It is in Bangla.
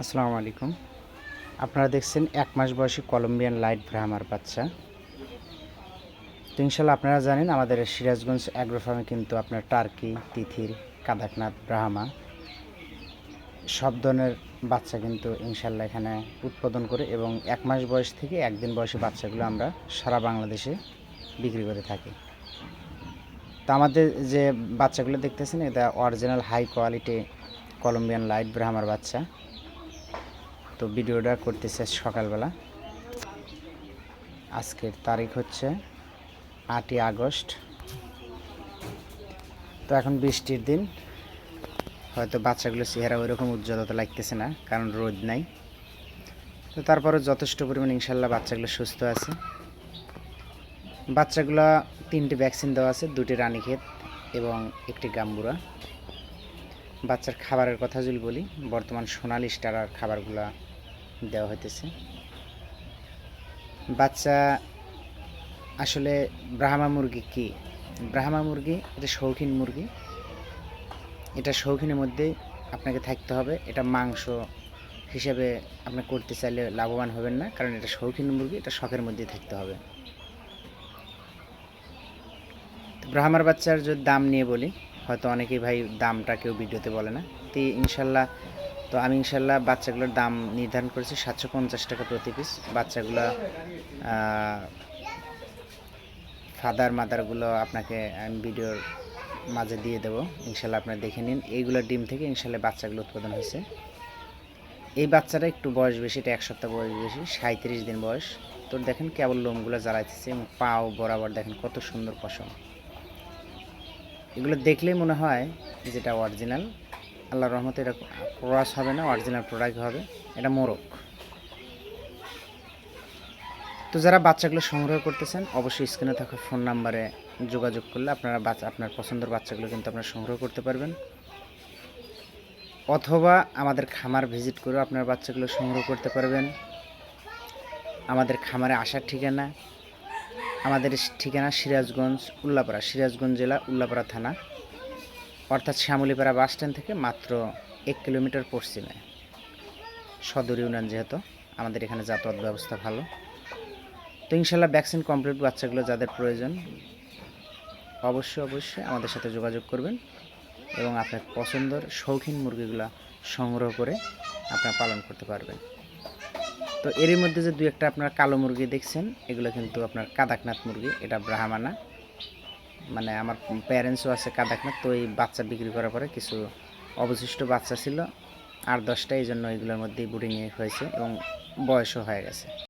আসসালামু আলাইকুম। আপনারা দেখছেন এক মাস বয়সী কলম্বিয়ান লাইট ভ্রামার বাচ্চা। তো ইনশাল্লাহ আপনারা জানেন, আমাদের সিরাজগঞ্জ অ্যাগ্রো ফার্মে কিন্তু আপনার টার্কি, তিথির, কাদাকনাথ ব্রাহ্মা সব ধরনের বাচ্চা কিন্তু ইনশাল্লাহ এখানে উৎপাদন করে এবং এক মাস বয়স থেকে একদিন বয়সী বাচ্চাগুলো আমরা সারা বাংলাদেশে বিক্রি করে থাকি। তো আমাদের যে বাচ্চাগুলো দেখতেছেন, এটা original high quality Colombian light ব্রাহ্মার বাচ্চা। তো ভিডিওটা করতেছে সকালবেলা। আজকের তারিখ হচ্ছে আটই আগস্ট। তো এখন বৃষ্টির দিন। হয়তো বাচ্চাগুলো চেহারা ওইরকম উজ্জ্বলতা লাগতেছে না, কারণ রোদ নাই। তো তারপরে যথেষ্ট পরিমাণ ইনশাল্লাহ বাচ্চাগুলো সুস্থ আছে। বাচ্চাগুলো তিনটি ভ্যাকসিন দেওয়া আছে, দুটি রানীক্ষেত এবং একটি গাম্বুরা। বাচ্চার খাবারের কথা যদি বলি, বর্তমান সোনালি স্টারার খাবারগুলা দেওয়া হইতেছে। বাচ্চা আসলে ব্রাহ্মা মুরগি কি? ব্রাহ্মা মুরগি, এটা শৌখিন মুরগি। এটা শৌখিনের মধ্যেই আপনাকে থাকতে হবে, এটা মাংস হিসেবে আপনি করতে চাইলে লাভবান হবেন না, কারণ এটা শৌখিন মুরগি, এটা শখের মধ্যেই থাকতে হবে। ব্রাহ্মার বাচ্চার যদি দাম নিয়ে বলি হয়তো অনেকেই ভাই দামটা কেউ ভিডিওতে বলে না। তো ইনশাল্লাহ, তো আমি ইনশাল্লাহ বাচ্চাগুলোর দাম নির্ধারণ করেছি সাতশো পঞ্চাশ টাকা প্রতি পিস বাচ্চাগুলো ফাদার মাদারগুলো আপনাকে আমি ভিডিওর মাঝে দিয়ে দেবো। ইনশাল্লাহ আপনারা দেখে নিন। এইগুলো ডিম থেকে ইনশাল্লাহ বাচ্চাগুলো উৎপাদন হয়েছে। এই বাচ্চারা একটু বয়স বেশি, এটা এক সপ্তাহ বয়স বেশি সাঁত্রিশ দিন বয়স। তো দেখেন কেবল লোমগুলো জ্বালাইতেছে এবং পাও বরাবর দেখেন কত সুন্দর পশম। এগুলো দেখলেই মনে হয় যেটা অরিজিনাল আল্লাহ রহমতে এটা ক্রস হবে না অরিজিনাল প্রোডাক্ট হবে। এটা মোরক তো যারা বাচ্চাগুলো সংগ্রহ করতেছেন, অবশ্যই স্ক্রিনে থাকা ফোন নাম্বারে যোগাযোগ করলে আপনারা বাচ্চা আপনার পছন্দের বাচ্চাগুলো কিন্তু আপনারা সংগ্রহ করতে পারবেন। অথবা আমাদের খামার ভিজিট করেও আপনার বাচ্চাগুলো সংগ্রহ করতে পারবেন। আমাদের খামারে আসার ঠিকানা আমাদের ঠিকানা সিরাজগঞ্জ, উল্লাপাড়া, সিরাজগঞ্জ জেলা, উল্লাপাড়া থানা। অর্থাৎ শ্যামলীপাড়া বাস স্ট্যান্ড থেকে মাত্র এক কিলোমিটার পশ্চিমে। সদর ইউনিয়ন যেহেতু, আমাদের এখানে যাতায়াত ব্যবস্থা ভালো। তো ইনশাল্লাহ ভ্যাকসিন কমপ্লিট বাচ্চাগুলো যাদের প্রয়োজন, অবশ্যই অবশ্যই আমাদের সাথে যোগাযোগ করবেন এবং আপনার পছন্দের শৌখিন মুরগিগুলো সংগ্রহ করে আপনারা পালন করতে পারবেন। তো এরই মধ্যে যে দুই একটা আপনার কালো মুরগি দেখছেন, এগুলো কিন্তু আপনার কাদাকনাথ মুরগি, এটা ব্রাহ্মানা। মানে আমার প্যারেন্টসও আছে কাদাকনাথ, তো এই বাচ্চা বিক্রি করার পরে কিছু অবশিষ্ট বাচ্চা ছিল, আর দশটা এই জন্য এগুলোর মধ্যেই বুডিং হয়েছে এবং বয়সও হয়ে গেছে।